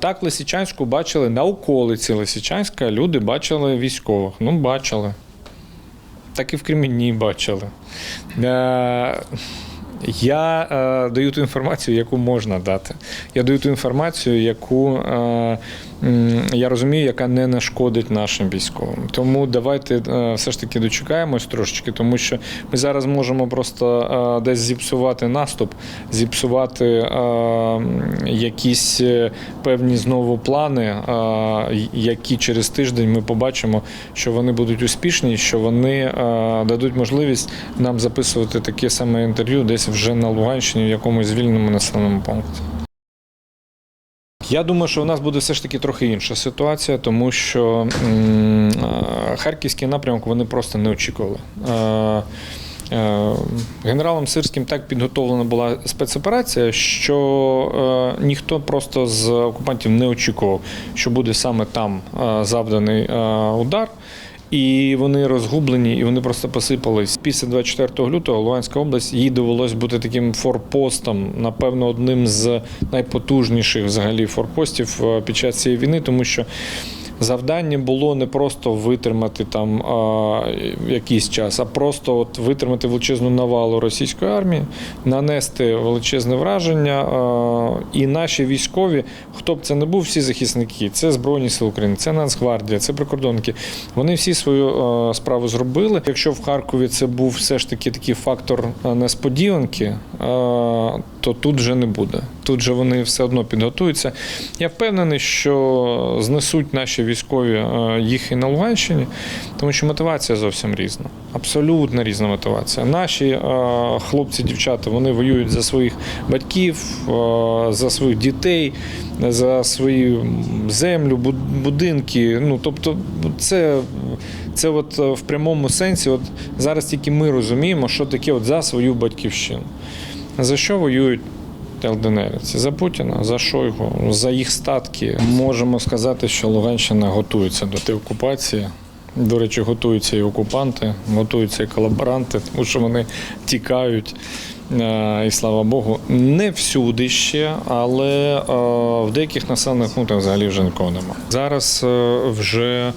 Так, Лисичанську бачили на околиці Лисичанська. Люди бачили військових. Ну, бачили. Так і в Кремінні бачили. Я е, даю ту інформацію, яку можна дати. Я даю ту інформацію, яку е, я розумію, яка не нашкодить нашим військовим. Тому давайте е, все ж таки дочекаємось трошечки, тому що ми зараз можемо просто е, десь зіпсувати наступ, зіпсувати е, якісь е, певні знову плани, е, які через тиждень ми побачимо, що вони будуть успішні, що вони е, дадуть можливість нам записувати таке саме інтерв'ю десь вже на Луганщині, в якомусь звільненому населеному пункті. Я думаю, що у нас буде все ж таки трохи інша ситуація, тому що е, харківський напрямок вони просто не очікували. Е, е, Генералом Сирським так підготовлена була спецоперація, що ніхто просто з окупантів не очікував, що буде саме там завданий удар. І вони розгублені, і вони просто посипались. Після 24 лютого Луганська область їй довелось бути таким форпостом, напевно, одним з найпотужніших взагалі форпостів е, під час цієї війни, тому що завдання було не просто витримати там а, якийсь час, а просто от витримати величезну навалу російської армії, нанести величезне враження. А, і наші військові, хто б це не був, всі захисники, це Збройні Сили України, це Нацгвардія, це прикордонники. Вони всі свою а, справу зробили. Якщо в Харкові це був все ж таки такий фактор несподіванки, а, то тут вже не буде. Тут же вони все одно підготуються. Я впевнений, що знесуть наші військові е, їх і на Луганщині, тому що мотивація зовсім різна. Абсолютно різна мотивація. Наші е, хлопці, дівчата, вони воюють за своїх батьків, е, за своїх дітей, за свою землю, будинки. Ну тобто, це, це от в прямому сенсі. От зараз тільки ми розуміємо, що таке от за свою батьківщину. За що воюють ЛДНРівці? За Путіна, за Шойгу, за їх статки. Можемо сказати, що Луганщина готується до деокупації. До речі, готуються і окупанти, готуються і колаборанти, тому що вони тікають. Е, І слава Богу, не всюди ще, але е, в деяких населених пунктах взагалі вже нікого нема. Зараз е, вже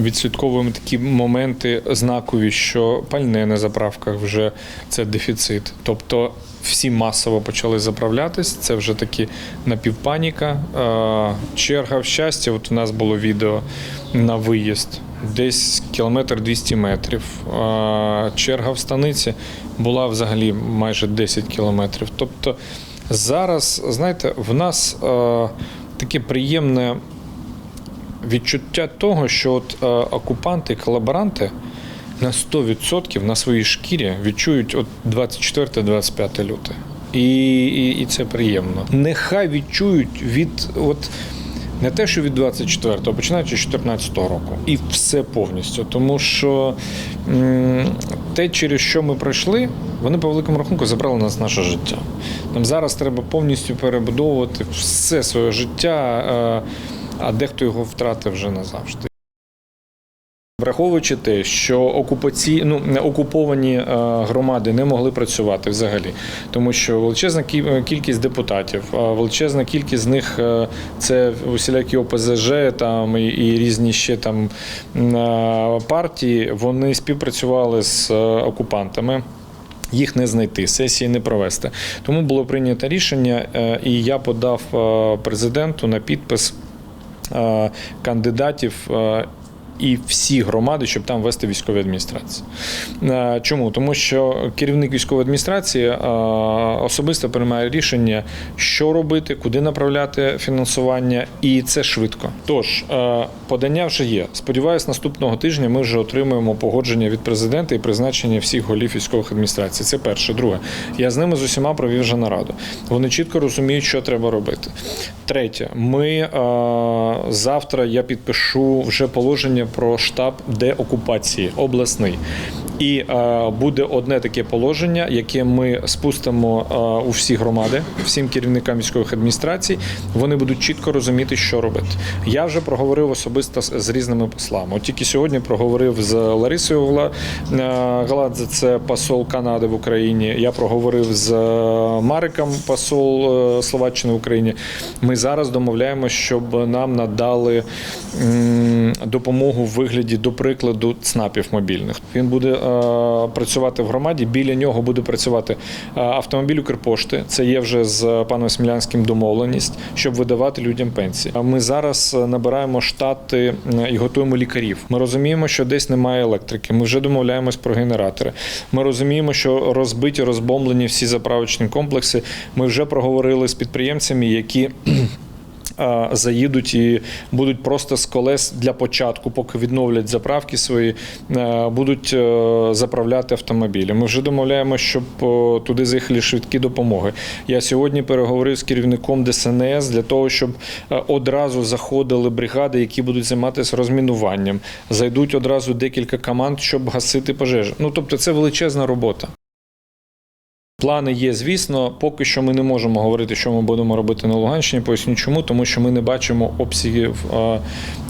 відслідковуємо такі моменти знакові, що пальне на заправках вже це дефіцит. Тобто всі масово почали заправлятись. Це вже таки напівпаніка. Черга в щастя. От у нас було відео на виїзд. Десь кілометр 200 метрів. Черга в станиці була взагалі майже 10 кілометрів. Тобто зараз, знаєте, в нас таке приємне відчуття того, що от окупанти, колаборанти на 100% на своїй шкірі відчують от 24-25 люте. І, і, і це приємно. Нехай відчують від от. Не те, що від 24-го, а починаючи з 14-го року. І все повністю. Тому що те, через що ми пройшли, вони по великому рахунку забрали нас наше життя. Нам зараз треба повністю перебудовувати все своє життя, е, а дехто його втратив вже назавжди. Враховуючи те, що окупаці... ну, окуповані е, громади не могли працювати взагалі, тому що величезна кількість депутатів, е, величезна кількість з них е, це усілякі ОПЗЖ там і, і різні ще там е, партії. Вони співпрацювали з е, окупантами. Їх не знайти, сесії не провести. Тому було прийнято рішення, е, і я подав е, президенту на підпис е, кандидатів. І всі громади, щоб там вести військові адміністрації. Е, Чому? Тому що керівник військової адміністрації е, особисто приймає рішення, що робити, куди направляти фінансування, і це швидко. Тож е, подання вже є. Сподіваюсь, наступного тижня ми вже отримаємо погодження від президента і призначення всіх голів військових адміністрацій. Це перше. Друге, я з ними з усіма провів вже нараду. Вони чітко розуміють, що треба робити. Третє, ми завтра я підпишу вже положення про штаб деокупації обласний. І е, буде одне таке положення, яке ми спустимо е, у всі громади, всім керівникам військових адміністрацій. Вони будуть чітко розуміти, що робити. Я вже проговорив особисто з, різними послами. От тільки сьогодні проговорив з Ларисою е, Галадзе, це посол Канади в Україні. Я проговорив з Мариком, посол Словаччини в Україні. Ми зараз домовляємося, щоб нам надали допомогу в вигляді, до прикладу, ЦНАПів мобільних. Він буде працювати в громаді. Біля нього буде працювати е, автомобіль Укрпошти. Це є вже з паном Смілянським домовленість, щоб видавати людям пенсії. Ми зараз е, набираємо штати е, і готуємо лікарів. Ми розуміємо, що десь немає електрики. Ми вже домовляємось про генератори. Ми розуміємо, що розбиті, розбомблені всі заправочні комплекси. Ми вже проговорили з підприємцями, які заїдуть і будуть просто з колес для початку, поки відновлять заправки свої, е, будуть е, заправляти автомобілі. Ми вже домовляємо, щоб е, туди заїхали швидкі допомоги. Я сьогодні переговорив з керівником ДСНС для того, щоб одразу заходили бригади, які будуть займатися розмінуванням. Зайдуть одразу декілька команд, щоб гасити пожежі. Ну тобто, це величезна робота. Плани є, звісно. Поки що ми не можемо говорити, що ми будемо робити на Луганщині. Поясню чому, тому що ми не бачимо обсягів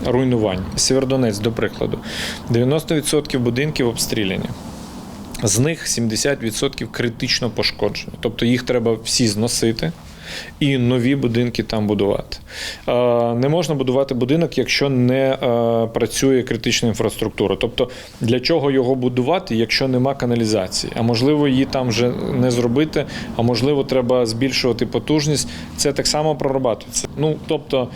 руйнувань. Сєвєродонець, до прикладу, 90% будинків обстріляні. З них 70% критично пошкоджені. Тобто їх треба всі зносити і нові будинки там будувати. Е, Не можна будувати будинок, якщо не е, працює критична інфраструктура. Тобто, для чого його будувати, якщо нема каналізації? А можливо, її там вже не зробити, а можливо, треба збільшувати потужність. Це так само прорабатується. Ну, тобто.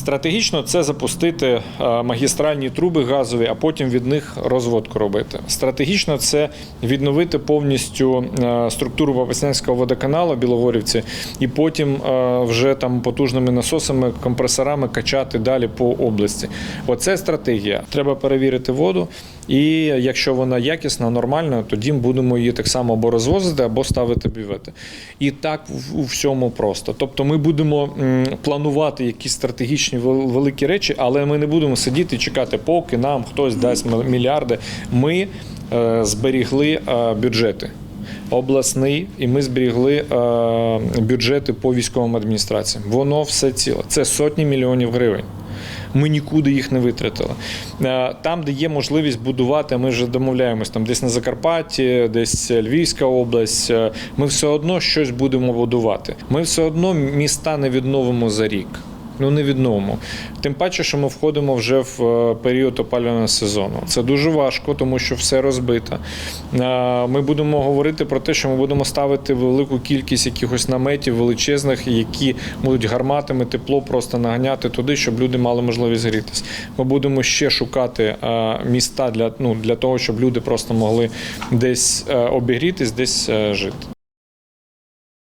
Стратегічно це запустити е, магістральні труби газові, а потім від них розводку робити. Стратегічно це відновити повністю е, структуру Попаснянського водоканалу Білогорівці, і потім е, вже там потужними насосами, компресорами качати далі по області. Оце стратегія. Треба перевірити воду, і якщо вона якісна, нормальна, тоді будемо її так само або розвозити, або ставити бювети. І так у всьому просто. Тобто ми будемо планувати якісь стратегічні великі речі, але ми не будемо сидіти і чекати, поки нам хтось дасть мільярди. Ми е, зберігли е, бюджети. Обласний, і ми зберігли е, бюджети по військовим адміністраціям. Воно все ціле. Це сотні мільйонів гривень. Ми нікуди їх не витратили. Е, Там, де є можливість будувати, ми вже домовляємось там десь на Закарпатті, десь Львівська область. е, Ми все одно щось будемо будувати. Ми все одно міста не відновимо за рік. Ну, не відновимо. Тим паче, що ми входимо вже в е, період опалювального сезону. Це дуже важко, тому що все розбито. Е, Ми будемо говорити про те, що ми будемо ставити велику кількість якихось наметів величезних, які будуть гарматами тепло просто наганяти туди, щоб люди мали можливість грітися. Ми будемо ще шукати е, міста для, ну, для того, щоб люди просто могли десь обігрітись, десь жити.